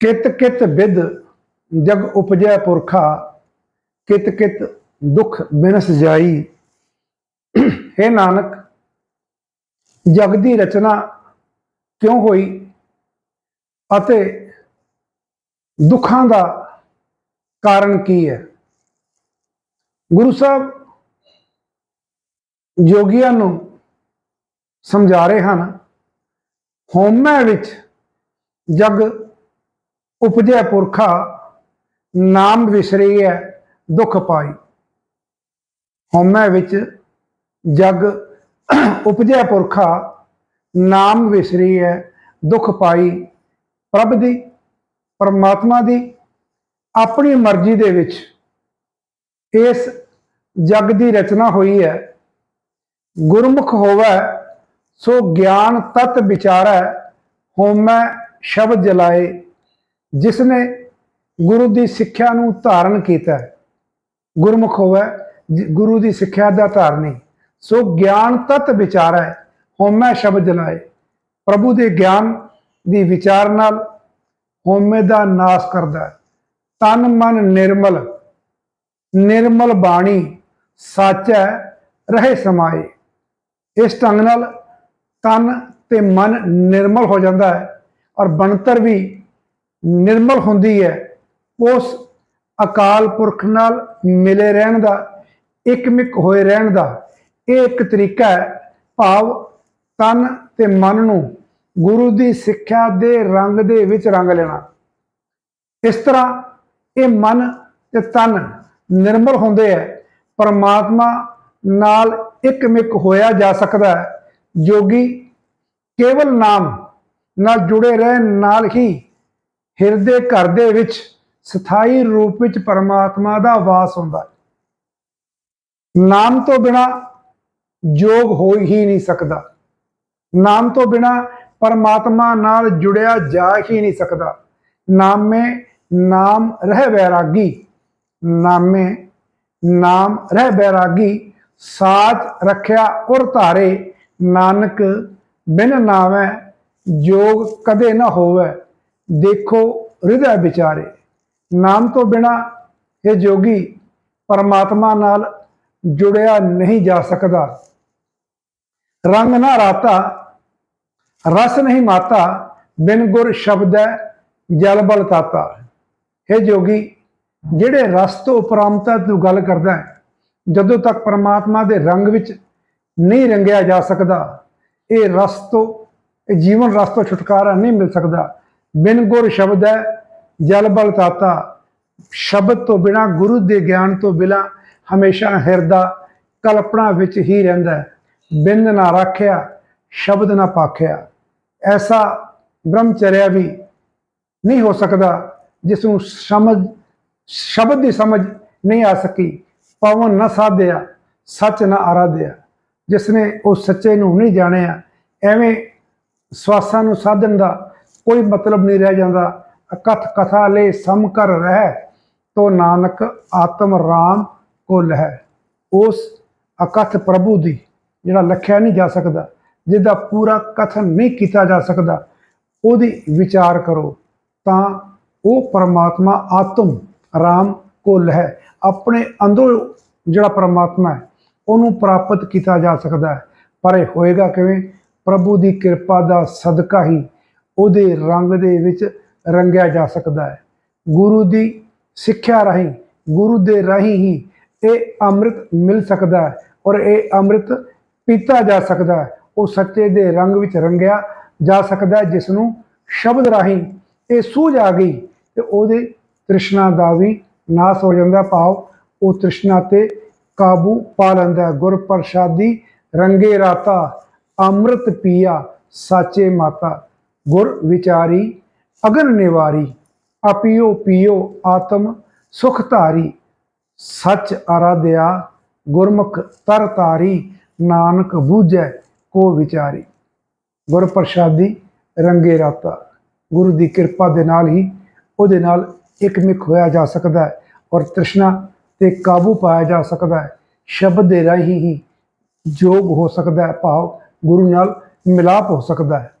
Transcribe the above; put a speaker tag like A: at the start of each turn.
A: ਕਿਤ ਕਿਤ with ਜਗ ਉਪਜੈ ਪੁਰਖਾ, ਕਿਤ ਕਿਤ ਦੁਖ ਬਿਨਸ ਜਾਈ। ਹੈ ਨਾਨਕ, ਜਗ ਦੀ ਰਚਨਾ ਕਿਉਂ ਹੋਈ? ਅਤੇ ਦੁੱਖਾਂ ਦਾ ਕਾਰਨ ਕੀ ਹੈ? ਗੁਰੂ ਸਾਹਿਬ ਜੋਗੀਆਂ ਨੂੰ ਸਮਝਾ ਰਹੇ ਹਨ, ਹਉਮੈ ਵਿੱਚ ਜਗ ਉਪਜੈ ਪੁਰਖਾ ਨਾਮ ਵਿਸਰੀ ਹੈ, ਦੁੱਖ ਪਾਈ। ਹਉਮੈ ਵਿੱਚ ਜਗ ਉਪਜੈ ਪੁਰਖਾ ਨਾਮ ਵਿਸਰੀ ਹੈ, ਦੁੱਖ ਪਾਈ। ਪ੍ਰਭ ਦੀ, ਪਰਮਾਤਮਾ ਦੀ ਆਪਣੀ ਮਰਜ਼ੀ ਦੇ ਵਿੱਚ ਇਸ ਜਗ ਦੀ ਰਚਨਾ ਹੋਈ ਹੈ। ਗੁਰਮੁਖ ਹੋਵੇ, ਸੋ ਗਿਆਨ ਤਤ ਵਿਚਾਰੈ ਹੋਮੈ ਸ਼ਬਦ ਜਲਾਏ। ਜਿਸ ਨੇ ਗੁਰੂ ਦੀ ਸਿੱਖਿਆ ਨੂੰ ਧਾਰਨ ਕੀਤਾ ਗੁਰਮੁਖ ਹੋਵੇ, ਜ- ਗੁਰੂ ਦੀ ਸਿੱਖਿਆ ਦਾ ਧਾਰਨੀ, ਸੋ ਗਿਆਨ ਤਤ ਹੈ ਹੋਮੈ ਸ਼ਬਦ ਜਲਾਏ ਪ੍ਰਭੂ ਦੇ ਗਿਆਨ ਦੀ ਵਿਚਾਰ ਨਾਲ ਹੋਮੇ ਦਾ ਨਾਸ ਕਰਦਾ ਹੈ। ਤਨ ਮਨ ਨਿਰਮਲ ਨਿਰਮਲ ਬਾਣੀ ਸੱਚ ਹੈ ਰਹੇ ਸਮਾਏ। ਇਸ ਢੰਗ ਨਾਲ ਤਨ ਤੇ ਮਨ ਨਿਰਮਲ ਹੋ ਜਾਂਦਾ ਹੈ ਔਰ ਬਣਤਰ ਵੀ ਨਿਰਮਲ ਹੁੰਦੀ ਹੈ। ਉਸ ਅਕਾਲ ਪੁਰਖ ਨਾਲ ਮਿਲੇ ਰਹਿਣ ਦਾ, ਇਕਮਿਕ ਹੋਏ ਰਹਿਣ ਦਾ ਇਹ ਇੱਕ ਤਰੀਕਾ ਹੈ। ਭਾਵ ਤਨ ਤੇ ਮਨ ਨੂੰ ਗੁਰੂ ਦੀ ਸਿੱਖਿਆ ਦੇ ਰੰਗ ਦੇ ਵਿੱਚ ਰੰਗ ਲੈਣਾ। ਇਸ ਤਰ੍ਹਾਂ ਇਹ ਮਨ ਤੇ ਤਨ ਨਿਰਮਲ ਹੁੰਦੇ ਹੈ। ਪਰਮਾਤਮਾ ਨਾਲ ਇਕਮਿਕ ਹੋਇਆ ਜਾ ਸਕਦਾ ਹੈ। ਜੋਗੀ ਕੇਵਲ ਨਾਮ ਨਾਲ ਜੁੜੇ ਰਹਿਣ ਨਾਲ ਹੀ ਹਿਰਦੇ ਘਰ ਦੇ ਵਿੱਚ ਸਥਾਈ ਰੂਪ ਵਿੱਚ ਪਰਮਾਤਮਾ ਦਾ ਵਾਸ ਹੁੰਦਾ ਹੈ। ਨਾਮ ਤੋਂ ਬਿਨਾ ਜੋਗ ਹੋ ਹੀ ਨਹੀਂ ਸਕਦਾ। ਨਾਮ ਤੋਂ ਬਿਨਾ ਪਰਮਾਤਮਾ ਨਾਲ ਜੁੜਿਆ ਜਾ ਹੀ ਨਹੀਂ ਸਕਦਾ। ਨਾਮੇ ਨਾਮ ਰਹਿ ਵੈਰਾਗੀ। ਨਾਮੇ ਨਾਮ ਰਹਿ ਬੈਰਾਗੀ ਸਾਥ ਰੱਖਿਆ ਉਰ ਧਾਰੇ। ਨਾਨਕ ਬਿਨ ਨਾਵੇਂ ਜੋਗ ਕਦੇ ਨਾ ਹੋਵੇ। ਦੇਖੋ ਹਿਰਦੈ ਵਿਚਾਰੇ। ਨਾਮ ਤੋਂ ਬਿਨਾ ਇਹ ਜੋਗੀ ਪਰਮਾਤਮਾ ਨਾਲ ਜੁੜਿਆ ਨਹੀਂ ਜਾ ਸਕਦਾ। ਰੰਗ ਨਾ ਰਾਤਾ, ਰਸ ਨਹੀਂ ਮਾਤਾ, ਬਿਨ ਗੁਰ ਸ਼ਬਦ ਹੈ ਜਲ ਬਲ ਤਾਤਾ। ਇਹ ਜੋਗੀ ਜਿਹੜੇ ਰਸ ਤੋਂ ਉਪਰਾਮਤਾ ਤੋਂ ਗੱਲ ਕਰਦਾ ਹੈ, ਜਦੋਂ ਤੱਕ ਪਰਮਾਤਮਾ ਦੇ ਰੰਗ ਵਿੱਚ ਨਹੀਂ ਰੰਗਿਆ ਜਾ ਸਕਦਾ, ਇਹ ਰਸ ਤੋਂ, ਇਹ ਜੀਵਨ ਰਸ ਤੋਂ ਛੁਟਕਾਰਾ ਨਹੀਂ ਮਿਲ ਸਕਦਾ। ਬਿਨ ਗੁਰ ਸ਼ਬਦ ਹੈ, ਜਲ ਬਲ ਤਾਤਾ। ਸ਼ਬਦ ਤੋਂ ਬਿਨਾ, ਗੁਰੂ ਦੇ ਗਿਆਨ ਤੋਂ ਬਿਨਾ ਹਮੇਸ਼ਾ ਹਿਰਦਾ ਕਲਪਨਾ ਵਿੱਚ ਹੀ ਰਹਿੰਦਾ ਹੈ। ਬਿੰਦ ਨਾ ਰੱਖਿਆ, ਸ਼ਬਦ ਨਾ ਪਾਖਿਆ। ਐਸਾ ਬ੍ਰਹਮਚਰਿਆ ਵੀ ਨਹੀਂ ਹੋ ਸਕਦਾ ਜਿਸ ਨੂੰ ਸਮਝ ਸ਼ਬਦ ਦੀ ਸਮਝ ਨਹੀਂ ਆ ਸਕੀ। ਪਵਨ ਨਾ ਸਾਧਿਆ, ਸੱਚ ਨਾ ਆਰਾਧਿਆ। ਜਿਸ ਨੇ ਉਹ ਸੱਚੇ ਨੂੰ ਨਹੀਂ ਜਾਣਿਆ, ਐਵੇਂ ਸਵਾਸਾਂ ਨੂੰ ਸਾਧਨ ਦਾ ਕੋਈ ਮਤਲਬ ਨਹੀਂ ਰਹਿ ਜਾਂਦਾ। ਅਕਥ ਕਥਾ ਲੈ ਸਮ ਕਰ ਰਹਿ, ਤੋ ਨਾਨਕ ਆਤਮ ਰਾਮ ਕੋ ਲਹਿ ਉਸ ਅਕਥ ਪ੍ਰਭੂ ਦੀ ਜਿਹੜਾ ਲਖਿਆ ਨਹੀਂ ਜਾ ਸਕਦਾ, ਜਿਹਦਾ ਪੂਰਾ ਕਥਨ ਨਹੀਂ ਕੀਤਾ ਜਾ ਸਕਦਾ, ਉਹਦੀ ਵਿਚਾਰ ਕਰੋ, ਤਾਂ ਉਹ ਪਰਮਾਤਮਾ ਆਤਮ ਰਾਮ ਕੋਲ ਹੈ। ਆਪਣੇ ਅੰਦਰੋਂ ਜਿਹੜਾ ਪਰਮਾਤਮਾ ਹੈ, ਉਹਨੂੰ ਪ੍ਰਾਪਤ ਕੀਤਾ ਜਾ ਸਕਦਾ ਹੈ। ਪਰ ਇਹ ਹੋਏਗਾ ਕਿਵੇਂ? ਪ੍ਰਭੂ ਦੀ ਕਿਰਪਾ ਦਾ ਸਦਕਾ ਹੀ ਉਹਦੇ ਰੰਗ ਦੇ ਵਿੱਚ ਰੰਗਿਆ ਜਾ ਸਕਦਾ ਹੈ। ਗੁਰੂ ਦੀ ਸਿੱਖਿਆ ਰਾਹੀਂ, ਗੁਰੂ ਦੇ ਰਾਹੀਂ ਹੀ ਇਹ ਅੰਮ੍ਰਿਤ ਮਿਲ ਸਕਦਾ ਹੈ ਔਰ ਇਹ ਅੰਮ੍ਰਿਤ ਪੀਤਾ ਜਾ ਸਕਦਾ ਹੈ। ਉਹ ਸੱਚੇ ਦੇ ਰੰਗ ਵਿੱਚ ਰੰਗਿਆ ਜਾ ਸਕਦਾ ਜਿਸ ਨੂੰ ਸ਼ਬਦ ਰਾਹੀਂ ਇਹ ਸੂਝ ਆ ਗਈ ਤੇ ਉਹਦੇ ਤ੍ਰਿਸ਼ਨਾ ਦਾ ਵੀ ਨਾਸ ਹੋ ਜਾਂਦਾ, ਭਾਵ ਉਹ ਤ੍ਰਿਸ਼ਨਾ ਤੇ ਕਾਬੂ ਪਾ ਲੈਂਦਾ ਹੈ। ਗੁਰ ਪ੍ਰਸਾਦੀ ਰੰਗੇ ਰਾਤਾ, ਅੰਮ੍ਰਿਤ ਪੀਆ, ਸਾਚੇ ਮਾਤਾ। ਗੁਰ ਵਿਚਾਰੀ, ਅਗਨ ਨਿਵਾਰੀ, ਆਪਿਓ ਪੀਓ ਆਤਮ ਸੁਖ ਧਾਰੀ, ਸੱਚ ਆਰਾਧਿਆ ਗੁਰਮੁਖ ਤਰ ਤਾਰੀ ਨਾਨਕ ਬੂਝੈ ਕੋ ਵਿਚਾਰੀ। ਗੁਰ ਪ੍ਰਸਾਦੀ ਰੰਗੇ ਰਾਤਾ, ਗੁਰੂ ਦੀ ਕਿਰਪਾ ਦੇ ਨਾਲ ਹੀ ਉਹਦੇ ਨਾਲ ਇਕਮਿਕ ਹੋਇਆ ਜਾ ਸਕਦਾ ਹੈ ਔਰ ਤ੍ਰਿਸ਼ਨਾ ਤੇ ਕਾਬੂ ਪਾਇਆ ਜਾ ਸਕਦਾ ਹੈ। ਸ਼ਬਦ ਦੇ ਰਾਹੀਂ ਹੀ ਜੋਗ ਹੋ ਸਕਦਾ ਹੈ, ਭਾਵ ਗੁਰੂ ਨਾਲ ਮਿਲਾਪ ਹੋ ਸਕਦਾ ਹੈ।